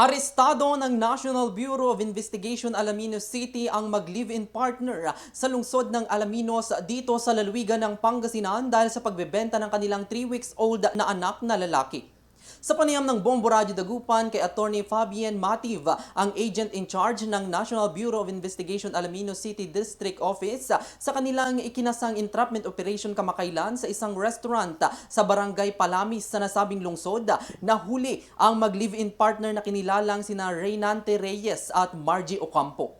Arestado ng National Bureau of Investigation Alaminos City ang mag-live-in partner sa lungsod ng Alaminos dito sa lalawigan ng Pangasinan dahil sa pagbebenta ng kanilang 3 weeks old na anak na lalaki. Sa panayam ng Bombo Radio Dagupan kay Attorney Fabian Mativ, ang agent in charge ng National Bureau of Investigation Alaminos City District Office sa kanilang ikinasang entrapment operation kamakailan sa isang restaurant sa Barangay Palamis sa nasabing lungsod, nahuli ang mag-live-in partner na kinilalang sina Reynante Reyes at Margie Ocampo.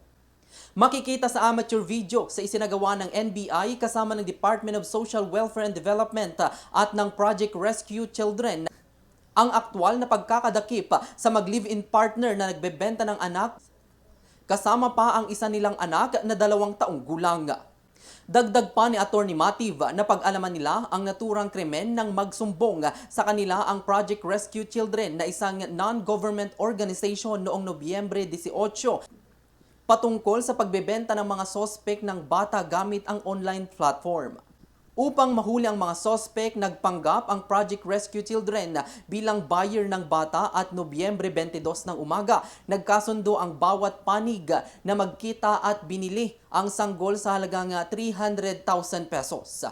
Makikita sa amateur video sa isinagawa ng NBI kasama ng Department of Social Welfare and Development at ng Project Rescue Children ang aktwal na pagkakadakip sa mag-live-in partner na nagbebenta ng anak kasama pa ang isa nilang anak na dalawang taong gulang. Dagdag pa ni Attorney Mativ na pag-alaman nila ang naturang krimen ng magsumbong sa kanila ang Project Rescue Children na isang non-government organization noong Nobyembre 18 patungkol sa pagbebenta ng mga sospek ng bata gamit ang online platform. Upang mahuli ang mga sospek, nagpanggap ang Project Rescue Children bilang buyer ng bata at Nobyembre 22 ng umaga. Nagkasundo ang bawat panig na magkita at binili ang sanggol sa halagang 300,000 pesos.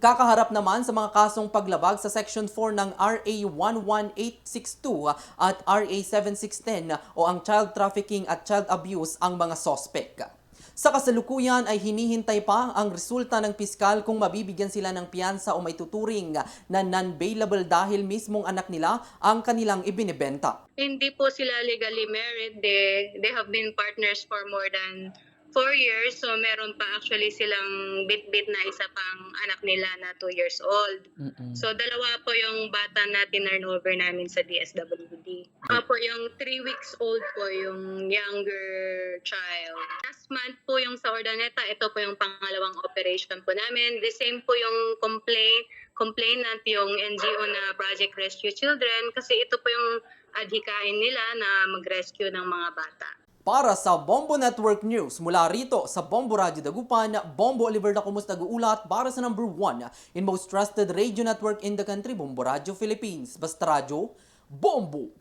Kakaharap naman sa mga kasong paglabag sa Section 4 ng RA 11862 at RA 7610 o ang child trafficking at child abuse ang mga sospek. Sa kasalukuyan ay hinihintay pa ang resulta ng piskal kung mabibigyan sila ng piyansa o may tuturing na non-bailable dahil mismong anak nila ang kanilang ibinibenta. Hindi po sila legally married. They, they have been partners for more than four years. So meron pa actually silang bit-bit na isa pang anak nila na two years old. So dalawa po yung bata na tinurnover namin sa DSWD. Uh, po yung three weeks old po yung younger child. Last month po yung sa Ordaneta, ito po yung pangalawang operation po namin. The same po yung complaint, complainant yung NGO na Project Rescue Children kasi ito po yung adhikain nila na mag-rescue ng mga bata. Para sa Bombo Network News, mula rito sa Bombo Radio Dagupan, Bombo Oliver na kumus nag-uulat para sa number 1 in most trusted radio network in the country, Bombo Radio Philippines. Basta Radio, Bombo!